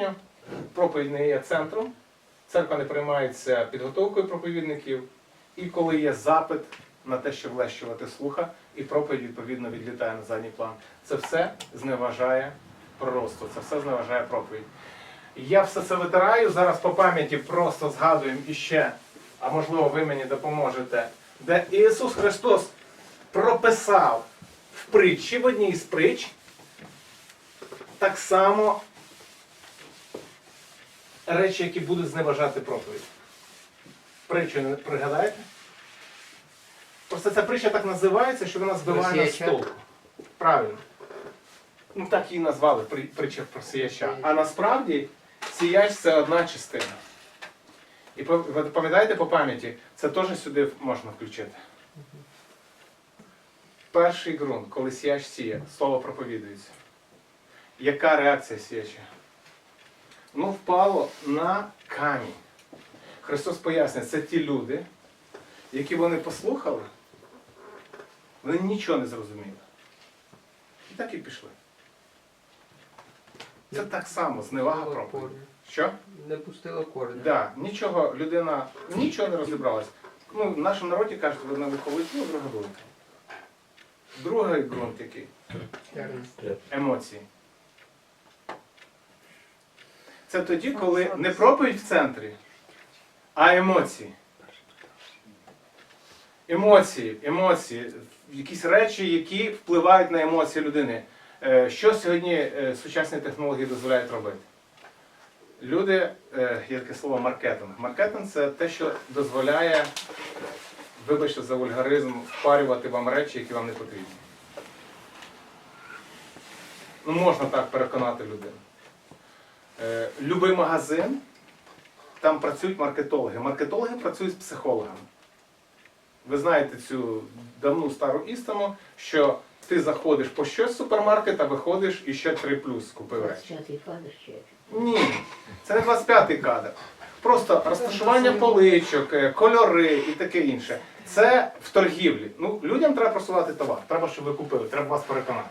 достатньо. Проповідь не є центром. Церква не приймається підготовкою проповідників. І коли є запит на те, щоб влещувати слуха, і проповідь відповідно відлітає на задній план. Це все зневажає пророцтво, це все зневажає проповідь. Я все це витираю. Зараз по пам'яті просто згадуємо іще, а можливо, ви мені допоможете, де Ісус Христос прописав в притчі, в одній з притч, так само речі, які будуть зневажати проповідь. Притчу не пригадаєте? Просто ця притча так називається, що вона збиває нас з Правильно. Ну так її назвали притча про сіяча. А насправді сіяч це одна частина. І ви пам'ятаєте по пам'яті, це теж сюди можна включити. Перший ґрунт, коли сіяч сіє, слово проповідується. Яка реакція сіяча? Ну, впало на камінь. Христос пояснює, це ті люди, які вони послухали, вони нічого не зрозуміли. І так і пішли. Це так само зневага проповіді. Що? Не пустила корня. Да, нічого, людина нічого не розібралась. Ну, в нашому народі кажуть, одне виховують, ну, друге ґрунт. Другий ґрунт який? Емоції. Це тоді, коли не проповідь в центрі, а емоції. Емоції, емоції, якісь речі, які впливають на емоції людини. Е, Що сьогодні е, сучасні технології дозволяють робити? Люди, е, є таке слово маркетинг. Маркетинг це те, що дозволяє, вибачте за вульгаризм, впарювати вам речі, які вам не потрібні. Ну, можна так переконати людину. Е, Любий магазин, там працюють маркетологи. Маркетологи працюють з психологами. Ви знаєте цю давну стару істину, що ти заходиш по щось в супермаркет, а виходиш і ще 3 плюс купив речі. 25 кадр ще. Ні, це не 25-й кадр. Просто розташування поличок, е, кольори і таке інше. Це в торгівлі. Ну, людям треба просувати товар. Треба, щоб ви купили, треба вас переконати.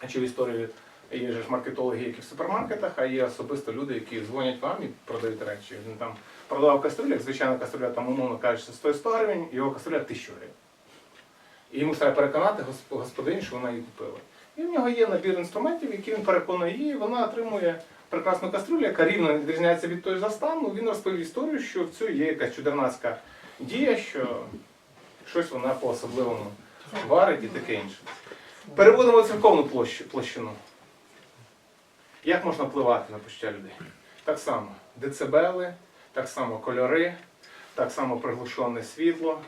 А чи в історії є ж маркетологи, які в супермаркетах, а є особисто люди, які дзвонять вам і продають речі. Він там продавав кастрюлю, як звичайно кастрюля там умовно кажучи, стоїть 100 гривень, його кастрюля 1000 гривень. І йому треба переконати госп- господиню, що вона її купила. І в нього є набір інструментів, які він переконує її, і вона отримує прекрасну кастрюлю, яка рівно відрізняється від тої заставну. Він розповів історію, що в цю є якась чудернацька дія, що щось вона по-особливому варить і таке інше. Переводимо церковну площину. Як можна впливати на почуття людей? Так само децибели, так само кольори, так само приглушене світло,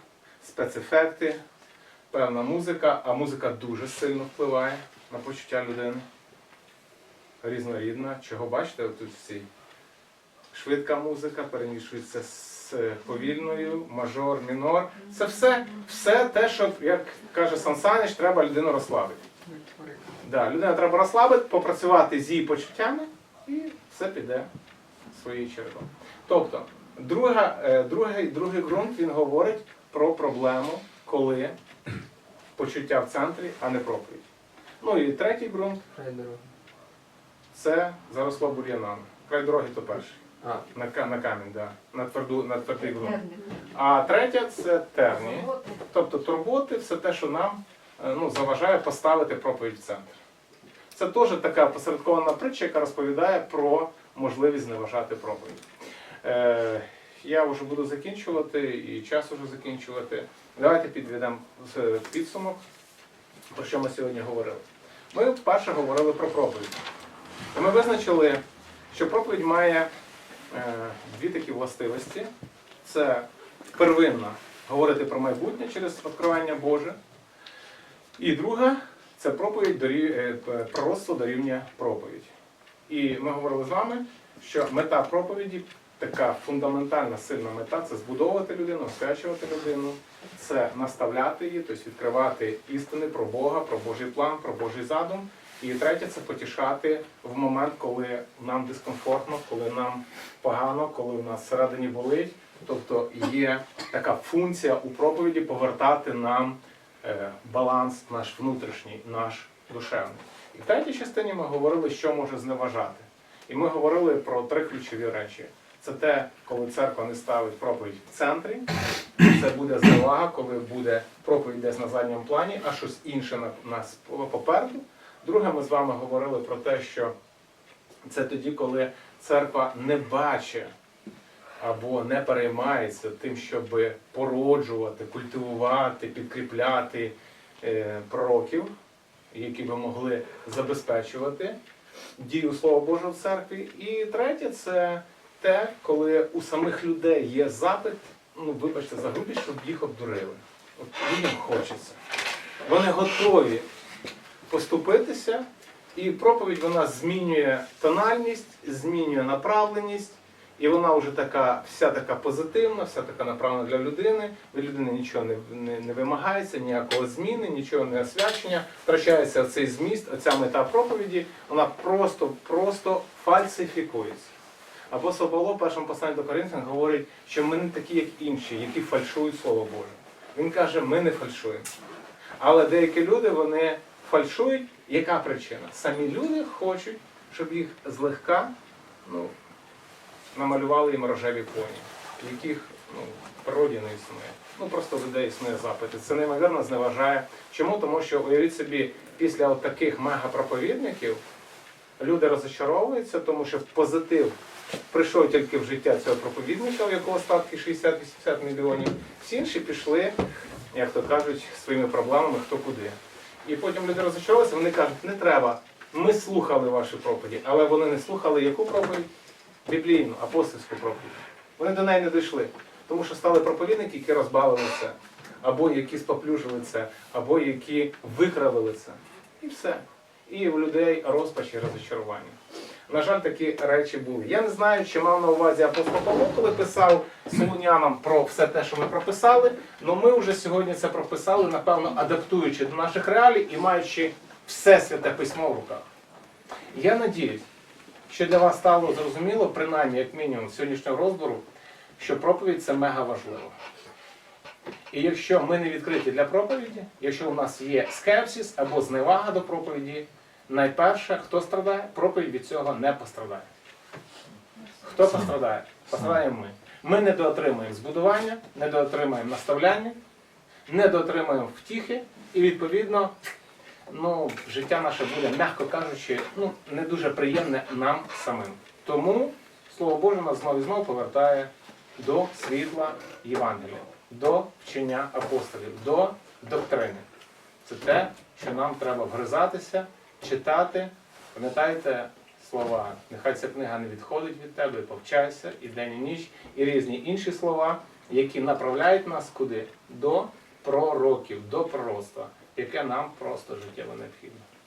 спецефекти, певна музика, а музика дуже сильно впливає на почуття людини. Різнорідна. Чого бачите, тут всі швидка музика перемішується з повільною, мажор, мінор. Це все, все те, що, як каже Сан Санич, треба людину розслабити. Да, людина треба розслабити, попрацювати з її почуттями, і все піде своєю чергою. Тобто, друга, е, другий, другий ґрунт він говорить про проблему, коли почуття в центрі, а не проповідь. Ну і третій ґрунт Край дороги. це заросло бур'янами. Край дороги то перший. А, На, на камінь, да. на, тверду, на твердий ґрунт. А третя це терні. Тобто турботи, все те, що нам ну, заважає поставити проповідь в центр. Це теж така посередкована притча, яка розповідає про можливість зневажати проповідь. Е, я вже буду закінчувати і час вже закінчувати. Давайте підведемо підсумок, про що ми сьогодні говорили. Ми вперше говорили про проповідь. Ми визначили, що проповідь має е, дві такі властивості. Це первинна говорити про майбутнє через відкривання Боже. І друга це проповідь дорі... е, пророцтво дорівнює проповідь. І ми говорили з вами, що мета проповіді, така фундаментальна сильна мета це збудовувати людину, освячувати людину, це наставляти її, тобто відкривати істини про Бога, про Божий план, про Божий задум. І третє це потішати в момент, коли нам дискомфортно, коли нам погано, коли у нас всередині болить. Тобто є така функція у проповіді повертати нам баланс наш внутрішній, наш душевний. І І в третій частині ми говорили, що може зневажати. І ми говорили про три ключові речі. Це те, коли церква не ставить проповідь в центрі, це буде зневага, коли буде проповідь десь на задньому плані, а щось інше на нас попереду. Друге, ми з вами говорили про те, що це тоді, коли церква не бачить або не переймається тим, щоб породжувати, культивувати, підкріпляти е, пророків, які би могли забезпечувати дію Слова Божого в церкві. І третє це те, коли у самих людей є запит, ну вибачте за грубість, щоб їх обдурили. От людям хочеться. Вони готові поступитися, і проповідь вона змінює тональність, змінює направленість, і вона вже така, вся така позитивна, вся така направлена для людини. Від людини нічого не, не, не вимагається, ніякого зміни, нічого не освячення. Втрачається цей зміст, оця мета проповіді, вона просто, просто фальсифікується. Апостол Павло в першому посланні до Коринфян говорить, що ми не такі, як інші, які фальшують Слово Боже. Він каже, ми не фальшуємо. Але деякі люди вони фальшують. Яка причина? Самі люди хочуть, щоб їх злегка ну, намалювали їм рожеві коні, яких ну, в природі не існує. Ну просто людей існує запити. Це неймовірно зневажає. Чому? Тому що уявіть собі, після от таких мегапроповідників люди розочаровуються, тому що позитив прийшов тільки в життя цього проповідника, у якого статки 60-80 мільйонів. Всі інші пішли, як то кажуть, своїми проблемами хто куди. І потім люди розочарувалися, вони кажуть, не треба. Ми слухали ваші проповіді, але вони не слухали яку проповідь? Біблійну, апостольську проповідь. Вони до неї не дійшли, тому що стали проповідники, які розбавили це, або які споплюжили це, або які викравили це. І все. І в людей розпач і розочарування. На жаль, такі речі були. Я не знаю, чи мав на увазі апостол Павло, коли писав солунянам про все те, що ми прописали. але ми вже сьогодні це прописали, напевно, адаптуючи до наших реалій і маючи все святе письмо в руках. Я надіюсь, що для вас стало зрозуміло, принаймні, як мінімум, з сьогоднішнього розбору, що проповідь це мега важливо. І якщо ми не відкриті для проповіді, якщо у нас є скепсис або зневага до проповіді, найперше, хто страдає, проповідь від цього не пострадає. Хто пострадає? Пострадаємо ми. Ми не доотримаємо збудування, не доотримаємо наставляння, не доотримаємо втіхи, і відповідно ну, життя наше буде, м'яко кажучи, ну, не дуже приємне нам самим. Тому Слово Боже нас знову і знову повертає до світла Євангелія, до вчення апостолів, до доктрини. Це те, що нам треба вгризатися, читати. Пам'ятаєте слова, нехай ця книга не відходить від тебе, повчайся і день і ніч, і різні інші слова, які направляють нас куди? До пророків, до пророцтва, яке нам просто життєво необхідно.